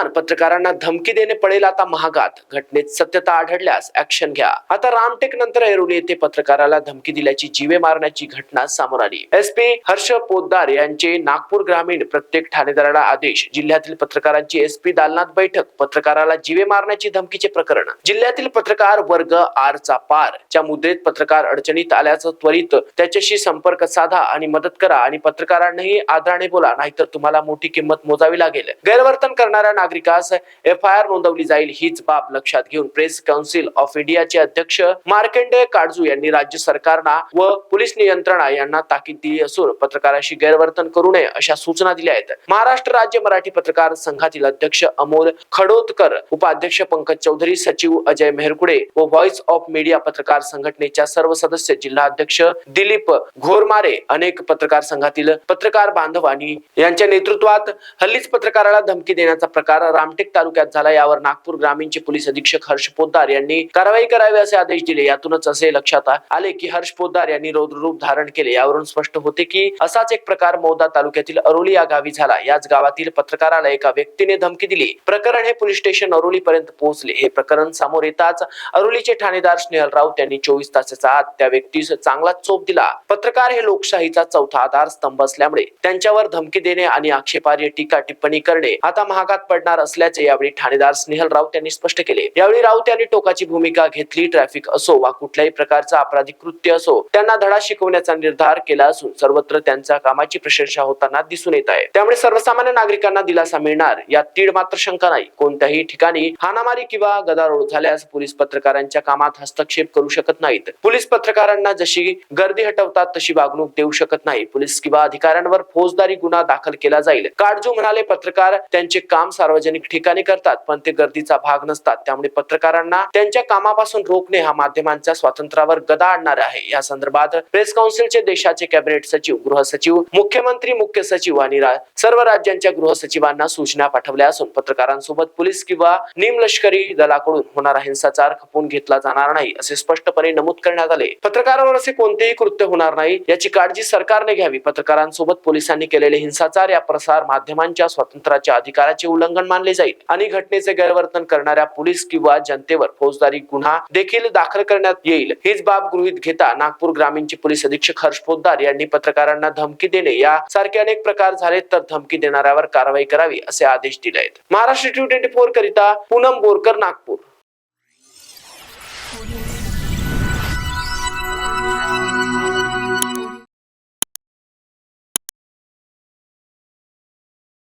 किमान पत्रकारांना धमकी देणे पडेल आता महागात. घटनेत सत्यता आढळल्यास ऍक्शन घ्या. आता रामटेक नंतर ऐरोली येथे पत्रकाराला धमकी दिल्याची जीवे मारण्याची घटना समोर आली. एसपी हर्ष पोद्दार यांचे नागपूर ग्रामीण प्रत्येक ठाणेदाराला आदेश. जिल्ह्यातील पत्रकारांची एसपी दालनात बैठक. पत्रकाराला जीवे मारण्याची धमकीचे प्रकरण. जिल्ह्यातील पत्रकार वर्ग आर चा पार. च्या मुद्रेत पत्रकार अडचणीत आल्याचं त्वरित त्याच्याशी संपर्क साधा आणि मदत करा आणि पत्रकारांनाही आदराने बोला. नाहीतर तुम्हाला मोठी किंमत मोजावी लागेल. गैरवर्तन करणाऱ्या नागरिकास एफ आय आर नोंदवली जाईल हीच बाब लक्षात घेऊन प्रेस काउन्सिल ऑफ इंडियाचे अध्यक्ष मार्केंडे काटजू यांनी राज्य सरकारना व पोलीस नियंत्रणा यांना ताकीद दिली असून पत्रकाराशी गैरवर्तन करू नये अशा सूचना दिल्या आहेत. महाराष्ट्र राज्य मराठी पत्रकार संघातील अध्यक्ष अमोल खडोतकर उपाध्यक्ष पंकज चौधरी सचिव अजय मेहरकुडे व व्हॉइस ऑफ मीडिया पत्रकार संघटनेच्या सर्व सदस्य जिल्हा अध्यक्ष दिलीप घोरमारे अनेक पत्रकार संघातील पत्रकार बांधवांनी यांच्या नेतृत्वात हल्लीच पत्रकाराला धमकी देण्याचा प्रकार रामटेक तालुक्यात झाला. यावर नागपूर ग्रामीणचे पोलीस अधीक्षक हर्ष पोद्दार यांनी कारवाई करावी असे आदेश दिले. यातूनच असे लक्षात आले की हर्ष पोद्दार यांनी रौद्ररूप धारण केले. यावरून स्पष्ट होते की असाच एक प्रकार मौदा तालुक्यातील अरोली या गावी झाला. याच गावातील पत्रकाराला एका व्यक्तीने धमकी दिली. प्रकरण हे पोलीस स्टेशन अरोली पर्यंत पोहोचले. हे प्रकरण समोर येताच अरोलीचे ठाणेदार स्नेहल राऊत यांनी चोवीस तासाच्या आत त्या व्यक्तीस चांगला चोप दिला. पत्रकार हे लोकशाहीचा चौथा आधार स्तंभ असल्यामुळे त्यांच्यावर धमकी देणे आणि आक्षेपार्ह टीका टिप्पणी करणे आता महागात पडणार असल्याचे यावेळी ठाणेदार स्नेहल राऊत यांनी स्पष्ट केले. यावेळी राऊत यांनी टोकाची भूमिका घेतली ट्रॅफिक असो वा कुठल्याही प्रकारचा अपराधिक कृत्य असो त्यांना धडा शिकवण्याचा निर्धार केला असून सर्वत्र त्यांच्या कामाची प्रशंसा होताना दिसून येत आहे. त्यामुळे सर्वसामान्य नागरिकांना दिलासा मिळणार यात तीड मात्र शंका नाही. कोणत्याही ठिकाणी हाणामारी किंवा गदारोळ झाल्यास पोलीस पत्रकारांच्या कामात हस्तक्षेप करू शकत नाहीत. पोलीस पत्रकारांना जशी गर्दी हटवतात तशी वागणूक देऊ शकत नाही. पोलीस किंवा अधिकाऱ्यांवर फौजदारी गुन्हा दाखल केला जाईल. काळजू म्हणाले पत्रकार त्यांचे काम सार्वजनिक सार्वजनिक ठिकाणी करतात पण ते गर्दीचा भाग नसतात. त्यामुळे पत्रकारांना त्यांच्या कामापासून रोखणे हा माध्यमांच्या स्वातंत्र्यावर गदा आणणार आहे. या संदर्भात प्रेस काउन्सिलचे देशाचे कॅबिनेट सचिव गृह सचिव मुख्यमंत्री मुख्य सचिव आणि सर्व राज्यांच्या गृह सचिवांना सूचना पाठवल्या असून पत्रकारांसोबत पोलीस किंवा निमलष्करी दलाकडून होणारा हिंसाचार खपून घेतला जाणार नाही असे स्पष्टपणे नमूद करण्यात आले. पत्रकारांवर असे कोणतेही कृत्य होणार नाही याची काळजी सरकारने घ्यावी. पत्रकारांसोबत पोलिसांनी केलेले हिंसाचार या प्रसार माध्यमांच्या स्वातंत्र्याच्या अधिकाराचे उल्लंघन मानले जाईल. आणि घटनेचे गैरवर्तन करणाऱ्या पोलीस किंवा जनतेवर फौजदारी गुन्हा देखील दाखल करण्यात येईल. हीच बाब गृहीत घेता नागपूर ग्रामीणचे पोलीस अधीक्षक हर्ष पोद्दार यांनी पत्रकारांना धमकी देणे या सारखे अनेक प्रकार झाले तर धमकी देणाऱ्यावर कारवाई करावी असे आदेश दिले आहेत महाराष्ट्र ट्वेंटी फोर करिता पूनम बोरकर नागपूर.